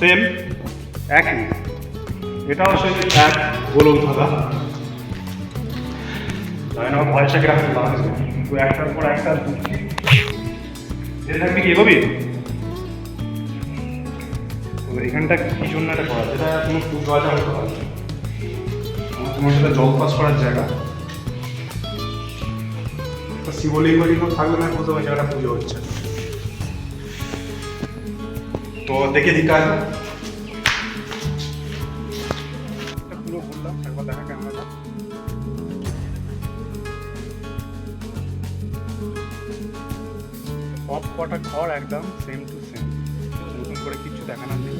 Same একই এটাও সেই এক গোলক ধাঁধা জানি না ভয়সা কীরকম লাগছে কিন্তু একটার পর একটা ঢুকছি যে থাকবি কি এগোবি এখানটা কি জন্য এটা করা এটা কোনো পুজো আচার করা তোমার সাথে জল পাস করার জায়গা শিবলিঙ্গ থাকলে না কোথাও জায়গাটা পুজো হচ্ছে তো দেখে দিতে একবার দেখা কটা ঘর একদম সেম টু সেম নতুন করে কিছু দেখানোর নেই।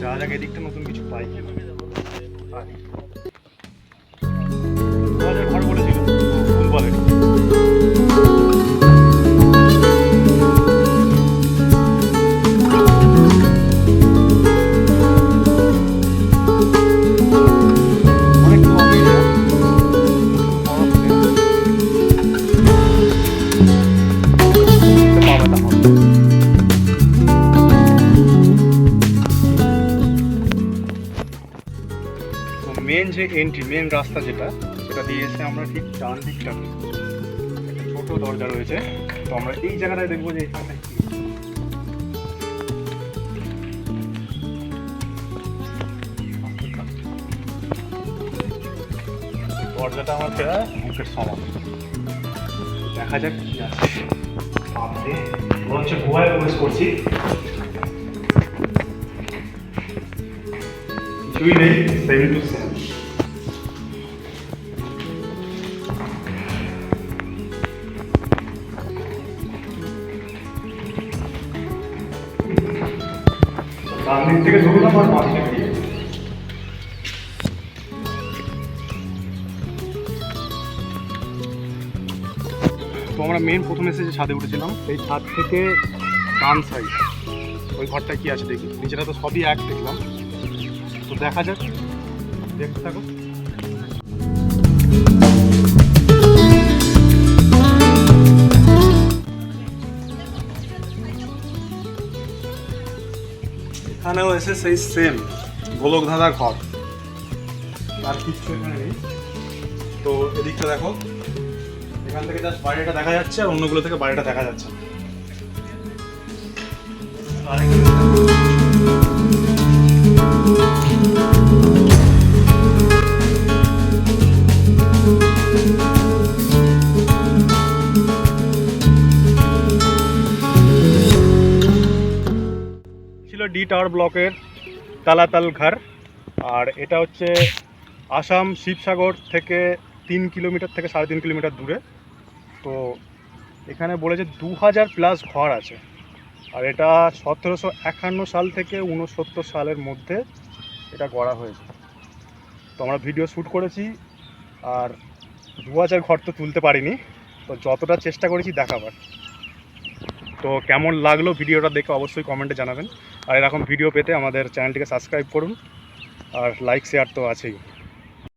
যা যাক এদিকটা নতুন কিছু পাই। মেন যে এন্ট্রি মেন রাস্তা যেটা, সেটা দিয়ে এসে আমরা ঠিক ডান দিকটা ছোট দরজা রয়েছে। তো আমরা এই জায়গাটায় দেখব যে এখানে দরজাটা আমার প্রায় মুখের সমান। দেখা যাক কি আছে। গুহায় প্রবেশ করছি। তো আমরা মেন প্রথমে এসে যে ছাদে উঠেছিলাম, সেই ছাদ থেকে ডান সাইড ওই ঘরটা কি আছে দেখি। নিচেটা তো সবই এক দেখলাম। তো দেখা যাক। দেখতে থাকো। এখানেও এসে সেই সেম গোলক ধাঁধার ঘর। আর কিচ্ছু এখানে নেই। তো এদিকটা দেখো। এখান থেকে জাস্ট বাইরেটা দেখা যাচ্ছে আর অন্যগুলো থেকে বাড়িটা দেখা যাচ্ছে না। ডি টাওয়ার ব্লকের তালাতাল ঘর। আর এটা হচ্ছে আসাম শিবসাগর থেকে তিন কিলোমিটার থেকে সাড়ে তিন কিলোমিটার দূরে। তো এখানে বলেছে দু হাজার প্লাস ঘর আছে। আর এটা সতেরোশো একান্ন সাল থেকে উনসত্তর সালের মধ্যে এটা গড়া হয়েছে। তো আমরা ভিডিও শ্যুট করেছি, আর দু হাজার ঘর তো তুলতে পারিনি। তো যতটা চেষ্টা করেছি দেখাবার। তো কেমন লাগল ভিডিওটা দেখে অবশ্যই কমেন্টে জানাবেন। আর এরকম ভিডিও পেতে আমাদের চ্যানেলটিকে সাবস্ক্রাইব করুন। আর লাইক শেয়ার তো আছেই।